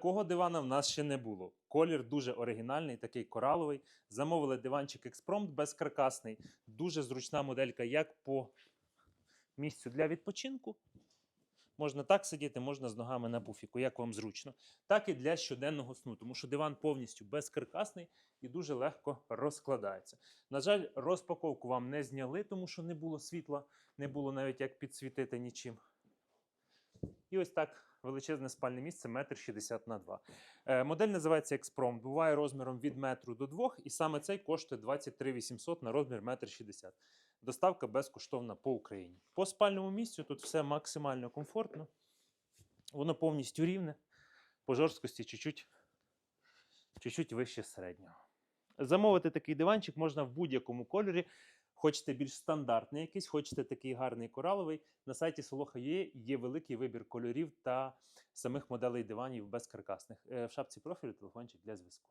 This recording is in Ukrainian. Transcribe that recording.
Такого дивана в нас ще не було. Колір дуже оригінальний, такий кораловий. Замовили диванчик експромт безкаркасний. Дуже зручна моделька як по місцю для відпочинку. Можна так сидіти, можна з ногами на пуфіку, як вам зручно, так і для щоденного сну, тому що диван повністю безкаркасний і дуже легко розкладається. На жаль, розпаковку вам не зняли, тому що не було світла, не було навіть як підсвітити нічим. І ось так величезне спальне місце, метр 60 на 2. Е, модель називається Експромт, буває розміром від метру до 2, і саме цей коштує 23 800 на розмір метр 60. Доставка безкоштовна по Україні. По спальному місцю тут все максимально комфортно. Воно повністю рівне, по жорсткості чуть-чуть вище середнього. Замовити такий диванчик можна в будь-якому кольорі. Хочете більш стандартний якийсь, хочете такий гарний кораловий. На сайті Soloha.ua є великий вибір кольорів та самих моделей диванів безкаркасних. Е, В шапці профілю телефончик для зв'язку.